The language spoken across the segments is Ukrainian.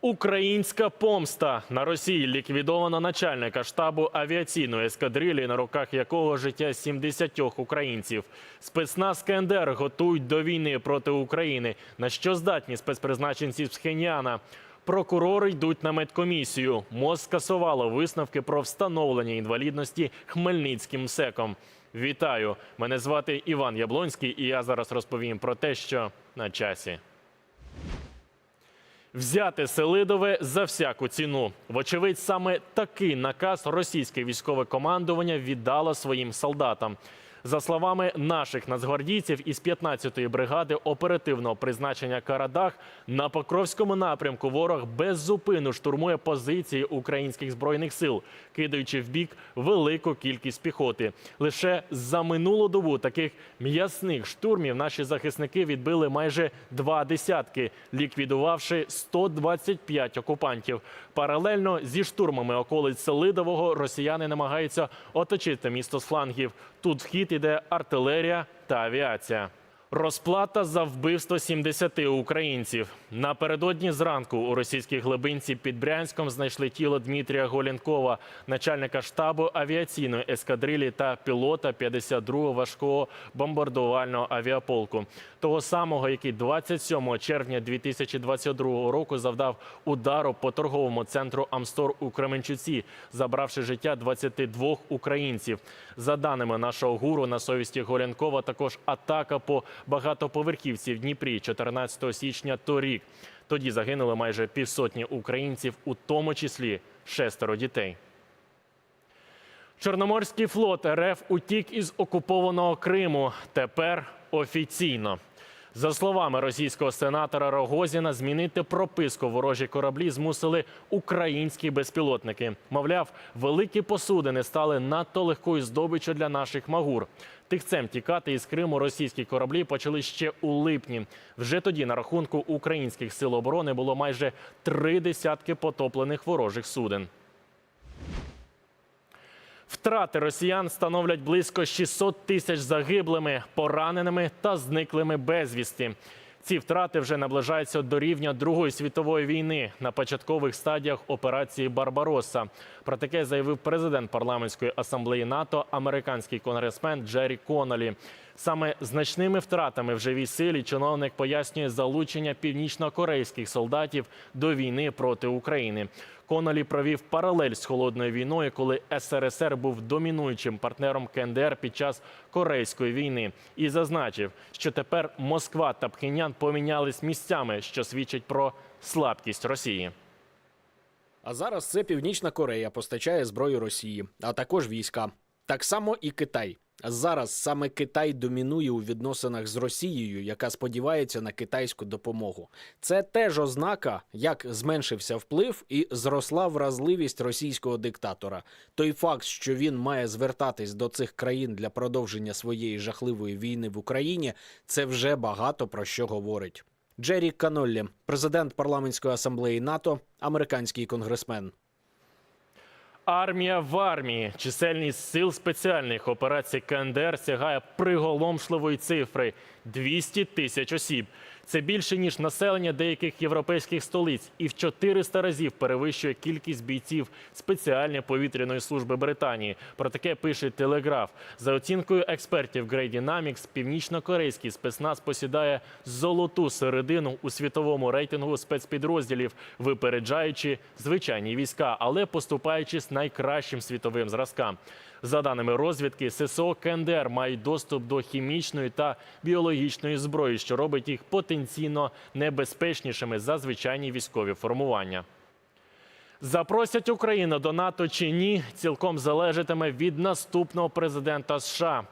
Українська помста на Росії ліквідовано начальника штабу авіаційної ескадрилі, на руках якого життя 70 українців. Спецназ КНДР готують до війни проти України. На що здатні спецпризначенці з Пхеньяна? Прокурори йдуть на медкомісію. МОЗ скасувало висновки про встановлення інвалідності Хмельницьким СЕКом. Вітаю! Мене звати Іван Яблонський, і я зараз розповім про те, що на часі. Взяти Селидове за всяку ціну. Вочевидь, саме такий наказ російське військове командування віддало своїм солдатам. За словами наших нацгвардійців із 15-ї бригади оперативного призначення Карадах, на Покровському напрямку ворог без штурмує позиції українських збройних сил, кидаючи в бік велику кількість піхоти. Лише за минулу добу таких м'ясних штурмів наші захисники відбили майже два десятки, ліквідувавши 125 окупантів. Паралельно зі штурмами околиць Селидового росіяни намагаються оточити місто з флангів. Тут в хід іде артилерія та авіація. Розплата за вбивство 70 українців. Напередодні зранку у російській глибинці під Брянськом знайшли тіло Дмитрія Голінкова, начальника штабу авіаційної ескадрилі та пілота 52-го важкого бомбардувального авіаполку. Того самого, який 27 червня 2022 року завдав удару по торговому центру Амстор у Кременчуці, забравши життя 22 українців. За даними нашого гуру, на совісті Голянкова також атака по багатоповерхівці в Дніпрі 14 січня торік. Тоді загинули майже півсотні українців, у тому числі шестеро дітей. Чорноморський флот РФ утік із окупованого Криму. Тепер офіційно. За словами російського сенатора Рогозіна, змінити прописку ворожі кораблі змусили українські безпілотники. Мовляв, великі посудини стали надто легкою здобиччю для наших магур. Тихцем тікати із Криму російські кораблі почали ще у липні. Вже тоді на рахунку українських сил оборони було майже три десятки потоплених ворожих суден. Втрати росіян становлять близько 600 тисяч загиблими, пораненими та зниклими безвісти. Ці втрати вже наближаються до рівня Другої світової війни на початкових стадіях операції Барбароса. Про таке заявив президент парламентської асамблеї НАТО, американський конгресмен Джері Конолі. Саме значними втратами в живій силі чиновник пояснює залучення північно-корейських солдатів до війни проти України. Конолі провів паралель з холодною війною, коли СРСР був домінуючим партнером КНДР під час Корейської війни, і зазначив, що тепер Москва та Пхеньян помінялись місцями, що свідчить про слабкість Росії. А зараз це Північна Корея постачає зброю Росії, а також війська. Так само і Китай. Зараз саме Китай домінує у відносинах з Росією, яка сподівається на китайську допомогу. Це теж ознака, як зменшився вплив і зросла вразливість російського диктатора. Той факт, що він має звертатись до цих країн для продовження своєї жахливої війни в Україні, це вже багато про що говорить. Джері Каноллі, президент парламентської асамблеї НАТО, американський конгресмен. Армія в армії. Чисельність сил спеціальних операцій КНДР сягає приголомшливої цифри 200 тисяч осіб. Це більше ніж населення деяких європейських столиць, і в 400 разів перевищує кількість бійців спеціальної повітряної служби Британії. Про таке пише Телеграф. За оцінкою експертів Grey Dynamics, північно-корейський спецназ посідає золоту середину у світовому рейтингу спецпідрозділів, випереджаючи звичайні війська, але поступаючись найкращим світовим зразкам. За даними розвідки, ССО КНДР мають доступ до хімічної та біологічної зброї, що робить їх потенційно небезпечнішими за звичайні військові формування. Запросять Україну до НАТО чи ні, цілком залежатиме від наступного президента США.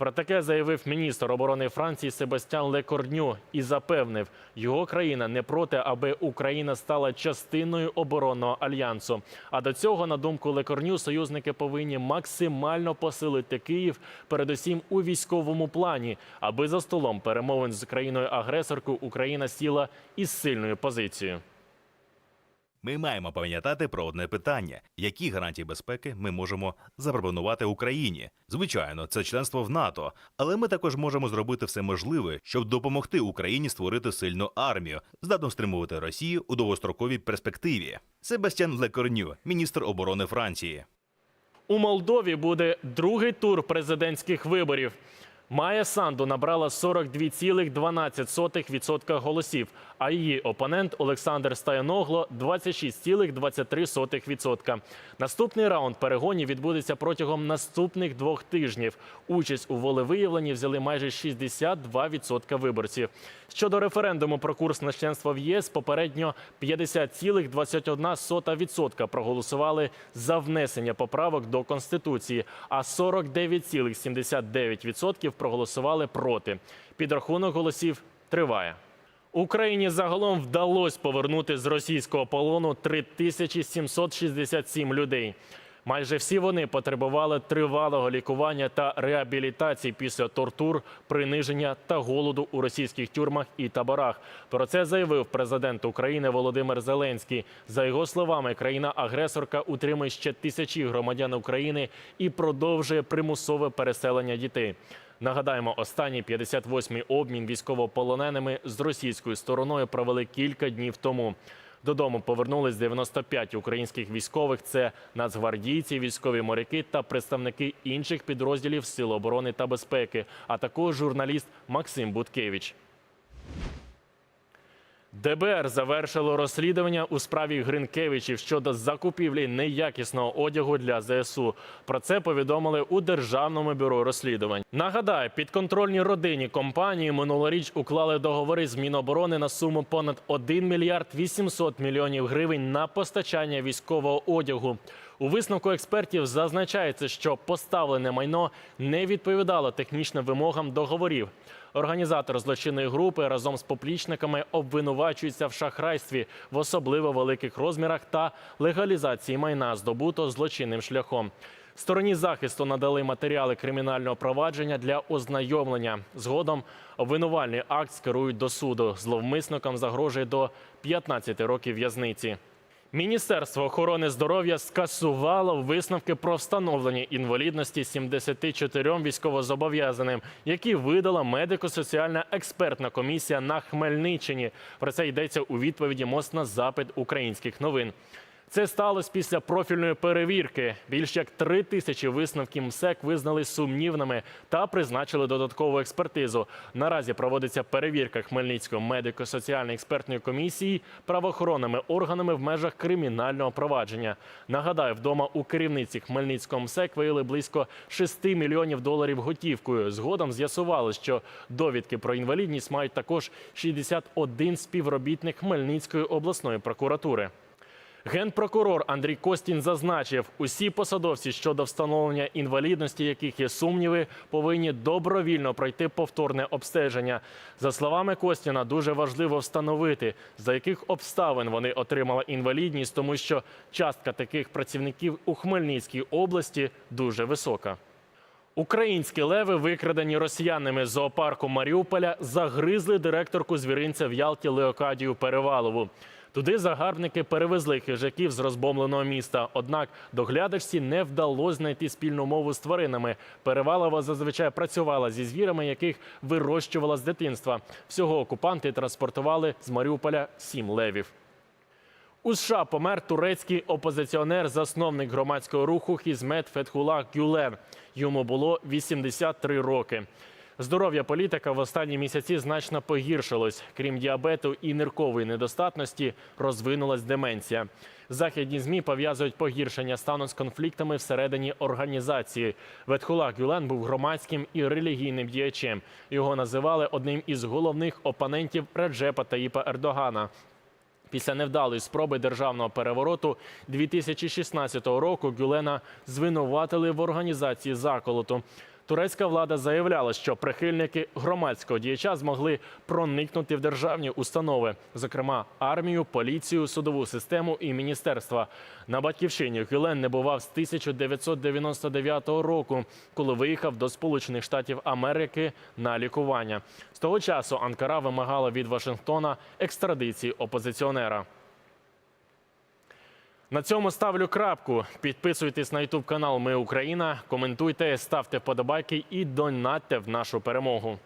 Про таке заявив міністр оборони Франції Себастьян Лекорню і запевнив, його країна не проти, аби Україна стала частиною оборонного альянсу. А до цього, на думку Лекорню, союзники повинні максимально посилити Київ, передусім у військовому плані, аби за столом перемовин з країною агресоркою Україна сіла із сильною позицією. Ми маємо пам'ятати про одне питання: які гарантії безпеки ми можемо запропонувати Україні? Звичайно, це членство в НАТО, але ми також можемо зробити все можливе, щоб допомогти Україні створити сильну армію, здатну стримувати Росію у довгостроковій перспективі. Себастьян Лекорню, міністр оборони Франції. У Молдові буде другий тур президентських виборів. Майя Санду набрала 42,12% голосів, а її опонент Олександр Стаяногло 26,23%. Наступний раунд перегонів відбудеться протягом наступних двох тижнів. Участь у волевиявленні взяли майже 62% виборців. Щодо референдуму про курс на членство в ЄС, попередньо 50,21% проголосували за внесення поправок до Конституції, а 49,79% проголосували проти. Підрахунок голосів триває. Україні загалом вдалося повернути з російського полону 3767 людей. Майже всі вони потребували тривалого лікування та реабілітації після тортур, приниження та голоду у російських тюрмах і таборах. Про це заявив президент України Володимир Зеленський. За його словами, країна-агресорка утримує ще тисячі громадян України і продовжує примусове переселення дітей. Нагадаємо, останній 58-й обмін військовополоненими з російською стороною провели кілька днів тому. Додому повернулись 95 українських військових. Це нацгвардійці, військові моряки та представники інших підрозділів Сил оборони та безпеки, а також журналіст Максим Буткевич. ДБР завершило розслідування у справі Гринкевичів щодо закупівлі неякісного одягу для ЗСУ. Про це повідомили у Державному бюро розслідувань. Нагадаю, підконтрольні родині компанії минулоріч уклали договори з Міноборони на суму понад 1 мільярд 800 мільйонів гривень на постачання військового одягу. У висновку експертів зазначається, що поставлене майно не відповідало технічним вимогам договорів. Організатор злочинної групи разом з поплічниками обвинувачується в шахрайстві в особливо великих розмірах та легалізації майна, здобуто злочинним шляхом. Стороні захисту надали матеріали кримінального провадження для ознайомлення. Згодом обвинувальний акт скерують до суду. Зловмисникам загрожує до 15 років в'язниці. Міністерство охорони здоров'я скасувало висновки про встановлення інвалідності 74 військовозобов'язаним, які видала медико-соціальна експертна комісія на Хмельниччині. Про це йдеться у відповіді МОЗ на запит українських новин. Це сталося після профільної перевірки. Більш як три тисячі висновків МСЕК визнали сумнівними та призначили додаткову експертизу. Наразі проводиться перевірка Хмельницької медико-соціальної експертної комісії правоохоронними органами в межах кримінального провадження. Нагадаю, вдома у керівниці Хмельницького МСЕК виявили близько 6 мільйонів доларів готівкою. Згодом з'ясували, що довідки про інвалідність мають також 61 співробітник Хмельницької обласної прокуратури. Генпрокурор Андрій Костін зазначив, усі посадовці щодо встановлення інвалідності, яких є сумніви, повинні добровільно пройти повторне обстеження. За словами Костіна, дуже важливо встановити, за яких обставин вони отримали інвалідність, тому що частка таких працівників у Хмельницькій області дуже висока. Українські леви, викрадені росіянами з зоопарку Маріуполя, загризли директорку звіринця в Ялті Леокадію Перевалову. Туди загарбники перевезли хижаків з розбомленого міста. Однак доглядачці не вдалося знайти спільну мову з тваринами. Перевалова зазвичай працювала зі звірами, яких вирощувала з дитинства. Всього окупанти транспортували з Маріуполя сім левів. У США помер турецький опозиціонер, засновник громадського руху Хізмет Фетхула Гюлен. Йому було 83 роки. Здоров'я політика в останні місяці значно погіршилось. Крім діабету і ниркової недостатності, розвинулась деменція. Західні змі пов'язують погіршення стану з конфліктами всередині організації. Ветхула Гюлен був громадським і релігійним діячем. Його називали одним із головних опонентів Реджепа Таїпа Ердогана. Після невдалої спроби державного перевороту 2016 року Гюлена звинуватили в організації заколоту. Турецька влада заявляла, що прихильники громадського діяча змогли проникнути в державні установи, зокрема армію, поліцію, судову систему і міністерства. На батьківщині Гюлен не бував з 1999 року, коли виїхав до Сполучених Штатів Америки на лікування. З того часу Анкара вимагала від Вашингтона екстрадиції опозиціонера. На цьому ставлю крапку. Підписуйтесь на Ютуб канал Ми Україна, коментуйте, ставте вподобайки і донатьте в нашу перемогу.